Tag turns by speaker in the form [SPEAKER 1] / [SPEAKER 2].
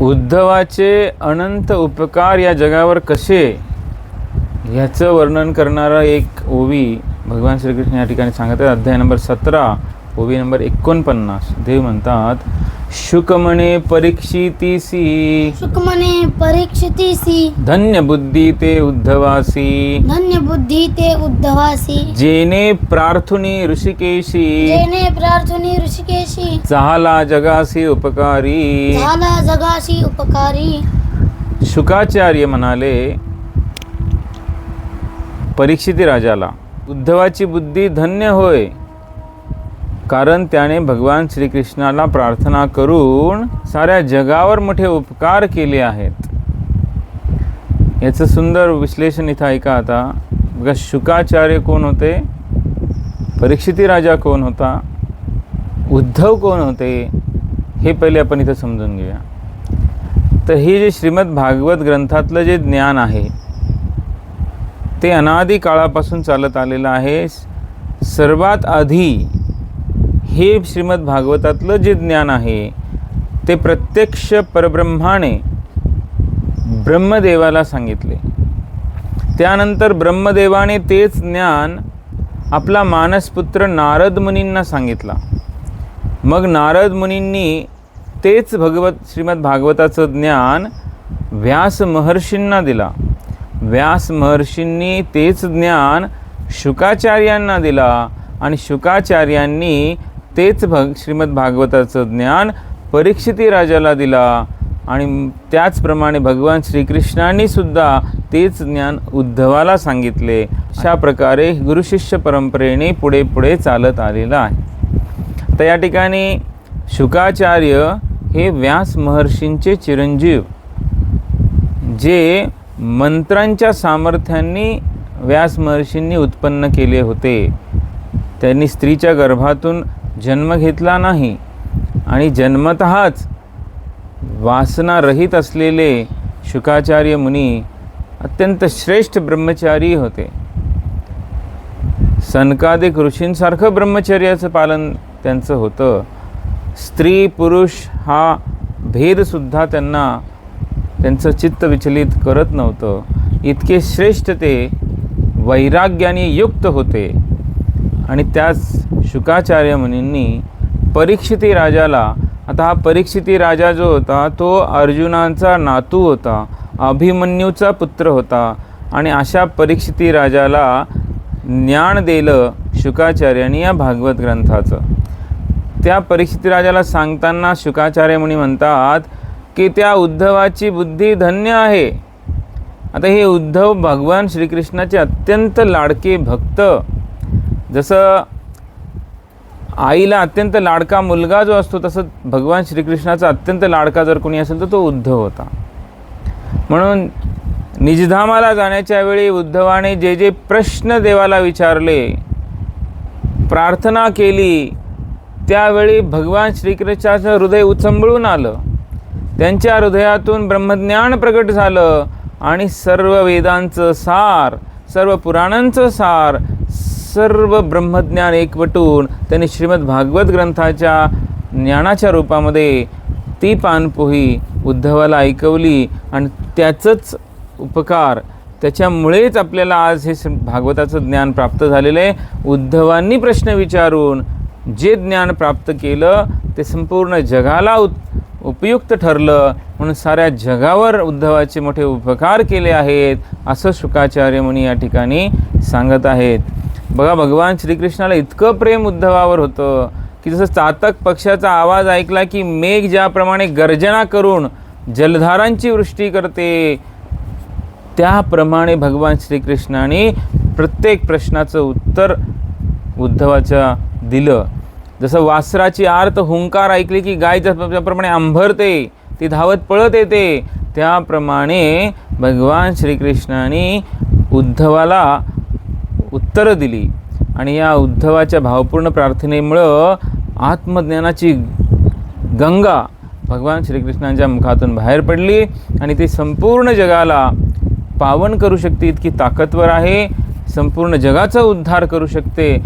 [SPEAKER 1] उद्धवाचे अनंत उपकार या जगावर कसे? ह्याचं वर्णन करणारा एक ओवी भगवान श्रीकृष्ण या ठिकाणी सांगत अध्याय नंबर सतरा ओवी नंबर एकोणपन्नास. देव म्हणतात शुकमणे परीक्षितीसी।
[SPEAKER 2] सुखमने परीक्षितीसी।
[SPEAKER 1] धन्य बुद्धी ते उद्धवासी।
[SPEAKER 2] धन्य बुद्धी ते उद्धवासी।
[SPEAKER 1] जेने प्रार्थुनी ऋषिकेशी।
[SPEAKER 2] जेने प्रार्थनी ऋषिकेशी।
[SPEAKER 1] झाला जगासी उपकारी।
[SPEAKER 2] झाला जगाशी उपकारी।
[SPEAKER 1] शुकाचार्य म्हणाले परीक्षिती राजाला उद्धवाची बुद्धी धन्य होय. कारण त्याने भगवान श्रीकृष्णाला प्रार्थना करून साऱ्या जगावर मोठे उपकार केले आहेत. याचं सुंदर विश्लेषण इथं ऐका आता. बघा शुकाचार्य कोण होते? परीक्षिती राजा कोण होता? उद्धव कोण होते? हे पहिले आपण इथं समजून घेऊया. तर हे जे श्रीमद भागवत ग्रंथातलं जे ज्ञान आहे ते अनादी काळापासून चालत आलेलं आहे. सर्वात आधी हे श्रीमद भागवतातलं जे ज्ञान आहे ते प्रत्यक्ष परब्रह्माने ब्रह्मदेवाला सांगितले. त्यानंतर ब्रह्मदेवाने तेच ज्ञान आपला मानसपुत्र नारद मुनींना सांगितला. मग नारद मुनींनी तेच भगवत श्रीमद भागवताचं ज्ञान व्यास महर्षींना दिला. व्यास महर्षींनी तेच ज्ञान शुकाचार्यांना दिला आणि शुकाचार्यांनी तेच भग श्रीमद भागवताचं ज्ञान परीक्षिती राजाला दिला. आणि त्याचप्रमाणे भगवान श्रीकृष्णांनी सुद्धा तेच ज्ञान उद्धवाला सांगितले. अशा प्रकारे गुरुशिष्य परंपरेने पुढे पुढे चालत आलेलं आहे. तर या ठिकाणी शुकाचार्य हे व्यास महर्षींचे चिरंजीव जे मंत्रांच्या सामर्थ्यांनी व्यास महर्षींनी उत्पन्न केले होते. त्यांनी स्त्रीच्या गर्भातून जन्म घेतला नाही आणि जन्मतःच वासनारहित असलेले शुकाचार्य मुनी अत्यंत श्रेष्ठ ब्रह्मचारी होते. सनकादिक ऋषींसारखं ब्रह्मचर्याचं पालन त्यांचं होतं. स्त्री पुरुष हा भेदसुद्धा त्यांना त्यांचं चित्त विचलित करत नव्हतं. इतके श्रेष्ठ ते वैराग्याने युक्त होते. आणि त्याच शुकाचार्य मुनींनी परीक्षिती राजाला आता हा परीक्षिती राजा जो होता तो अर्जुनांचा नातू होता अभिमन्यूचा पुत्र होता. आणि अशा परीक्षिती राजाला ज्ञान दिलं शुकाचार्यांनी या भागवत ग्रंथाचं. त्या परीक्षिती राजाला सांगताना शुकाचार्य मुनी म्हणतात की त्या उद्धवाची बुद्धी धन्य आहे. आता हे उद्धव भगवान श्रीकृष्णाचे अत्यंत लाडके भक्त. जसं आईला अत्यंत लाडका मुलगा जो असतो तसं भगवान श्रीकृष्णाचा अत्यंत लाडका जर कोणी असेल तर तो उद्धव होता. म्हणून निजधामाला जाण्याच्या वेळी उद्धवाने जे जे प्रश्न देवाला विचारले प्रार्थना केली त्यावेळी भगवान श्रीकृष्णाचं हृदय उचंबळून आलं. त्यांच्या हृदयातून ब्रह्मज्ञान प्रगट झालं आणि सर्व वेदांचं सार सर्व पुराणांचं सार सर्व ब्रह्मज्ञान एकवटून त्यांनी श्रीमद भागवत ग्रंथाच्या ज्ञानाच्या रूपामध्ये ती पानपोही उद्धवाला ऐकवली आणि त्याचंच उपकार त्याच्यामुळेच आपल्याला आज हे भागवताचं ज्ञान प्राप्त झालेलं आहे. उद्धवांनी प्रश्न विचारून जे ज्ञान प्राप्त केलं ते संपूर्ण जगाला उत उपयुक्त ठरलं. म्हणून साऱ्या जगावर उद्धवाचे मोठे उपकार केले आहेत असं शुकाचार्य मुनी या ठिकाणी सांगत आहेत. बघा भगवान श्रीकृष्णाला इतकं प्रेम उद्धवावर होतं की जसं चातक पक्षाचा आवाज ऐकला की मेघ ज्याप्रमाणे गर्जना करून जलधारांची वृष्टी करते त्याप्रमाणे भगवान श्रीकृष्णाने प्रत्येक प्रश्नाचं उत्तर उद्धवाच्या दिलं. जसं वासराची आर्त हुंकार ऐकली की गाय ज्याप्रमाणे अंभरते ती धावत पळत येते त्याप्रमाणे भगवान श्रीकृष्णाने उद्धवाला उत्तरं दिली. आणि या उद्धवाच्या भावपूर्ण प्रार्थनेमुळं आत्मज्ञानाची गंगा भगवान श्रीकृष्णांच्या मुखातून बाहेर पडली आणि ती संपूर्ण जगाला पावन करू शकते इतकी ताकदवर आहे. संपूर्ण जगाचा उद्धार करू शकते.